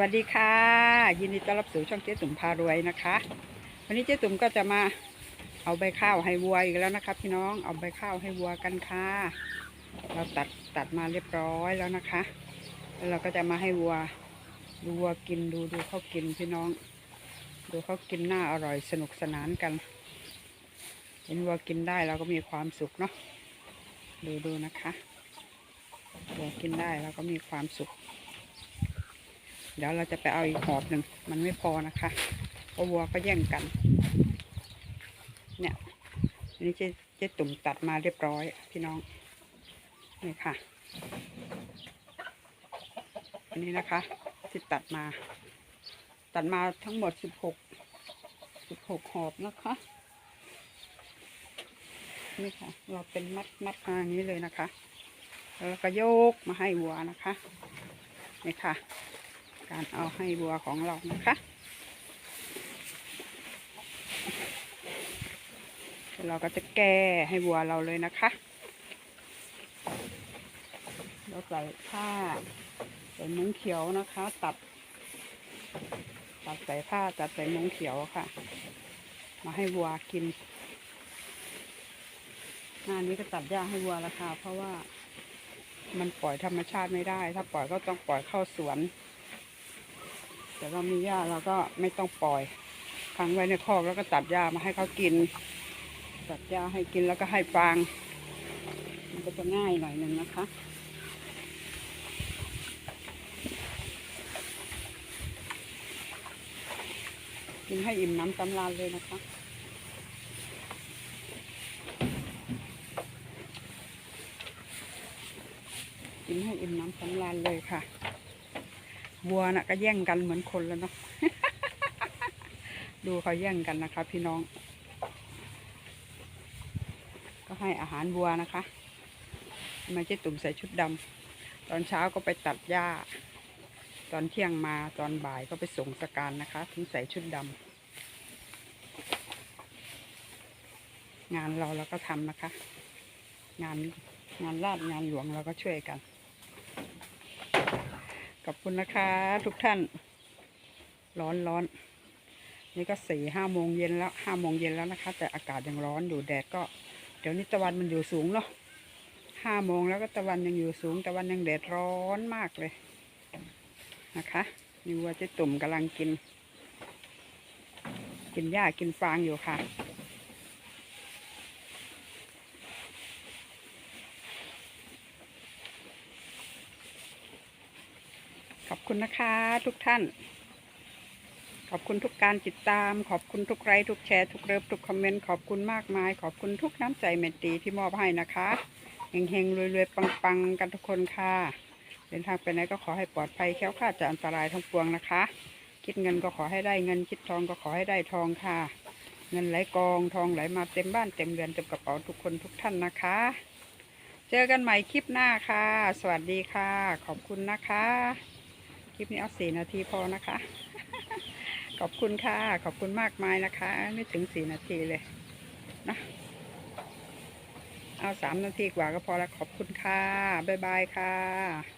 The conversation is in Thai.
วัสดีค่ะ ยินดีต้อนรับสู่ช่องเจ๊ตุ่มพารวยนะคะ วันนี้เจ๊ตุ่มก็จะมาเอาใบข้าวให้วัวอีกแล้วนะคะพี่น้องเอาใบข้าวให้วัวกันค่ะ เราตัดตัดมาเรียบร้อยแล้วนะคะ แล้วเราก็จะมาให้วัวดูวัวกินดูดูเขากินพี่น้อง ดูเขากินน่าอร่อยสนุกสนานกัน เห็นวัวกินได้เราก็มีความสุขเนาะดูดูนะคะวัวกินได้เราก็มีความสุข เดี๋ยวเราจะไปเอาอีกหอบหนึ่งมันไม่พอนะคะเพราะวัวก็แย่งกัน เนี่ยอันนี้เจ๊เจ๊ตุ่มตัดมาเรียบร้อย พี่น้องนี่ค่ะ อันนี้นะคะที่ตัดมา ตัดมาทั้งหมดสิบหกสิบหกหอบนะคะ นี่ค่ะ เราเป็นมัดมัดมาอย่างนี้เลยนะคะ แล้วก็โยกมาให้วัวนะคะนี่ค่ะ การเอาให้วัวของเรานะคะเราก็จะแก้ให้วัวเราเลยนะคะเราใส่ผ้าใส่มุ้งเขียวนะคะ ตัด ตัดใส่ผ้าตัดใส่มุ้งเขียวค่ะ มาให้วัวกินหน้านนี้ก็ตัดหญ้าให้วัวแล้วค่ะเพราะว่ามันปล่อยธรรมชาติไม่ได้ ถ้าปล่อยก็ต้องปล่อยเข้าสวน แต่เรามีหญ้าเราก็ไม่ต้องปล่อยขังไว้ในคอกแล้วก็ตัดหญ้ามาให้เขากิน ตัดหญ้าให้กินแล้วก็ให้ฟาง มันก็จะง่ายหน่อยนึงนะคะกินให้อิ่มน้ำสำราญเลยนะคะกินให้อิ่มน้ำสำราญเลยค่ะ วัวน่ะก็แย่งกันเหมือนคนแล้วเนาะดูเขาแย่งกันนะคะ พี่น้อง ก็ให้อาหารวัวนะคะทำไมเจ๊ตุ่มใส่ชุดดำตอนเช้าก็ไปตัดหญ้า ตอนเที่ยงมาตอนบ่ายก็ไปส่งสการนะคะ ถึงใส่ชุดดำงานเราเราก็ทำนะคะ งานงานราชงานหลวงเราก็ช่วยกัน ขอบคุณนะคะ ทุกท่าน ร้อนร้อน นี่ก็สี่ห้าโมงเย็นแล้วห้าโมงเย็นแล้วนะคะ แต่อากาศยังร้อนอยู่แดดก็ เดี๋ยวนี้ตะวันมันอยู่สูงเนาะห้าโมงแล้วก็ตะวันยังอยู่สูง ตะวันยังแดดร้อนมากเลยนะคะนี่วัวเจ๊ตุ่มกำลังกิน กินหญ้ากินฟางอยู่ค่ะ อบคุณนะคะทุกท่าน ขอบคุณทุกการติดตาม ขอบคุณทุกไลค์ทุกแชร์ทุกเลิฟทุกคอมเมนต์ขอบคุณมากมาย ขอบคุณทุกน้ำใจเมตตีที่มอบให้นะคะเฮงๆรวยๆปังๆ กันทุกคนค่ะ เดินทางไปไหนก็ขอให้ปลอดภัยแค้วคลาดจากอันตรายทั้งปวงนะคะ คิดเงินก็ขอให้ได้เงินคิดทองก็ขอให้ได้ทองค่ะ เงินไหลกองทองไหลมาเต็มบ้านเต็มเรือนเต็มกระเป๋าทุกคนทุกท่านนะคะ เจอกันใหม่คลิปหน้าค่ะ สวัสดีค่ะ ขอบคุณนะคะ คลิปนี้เอาสี่นาทีพอนะคะ ขอบคุณค่ะ ขอบคุณมากมายนะคะ ไม่ถึงสี่นาทีเลยนะเอาสามนาทีกว่าก็พอแล้วขอบคุณค่ะ บ๊ายบายค่ะ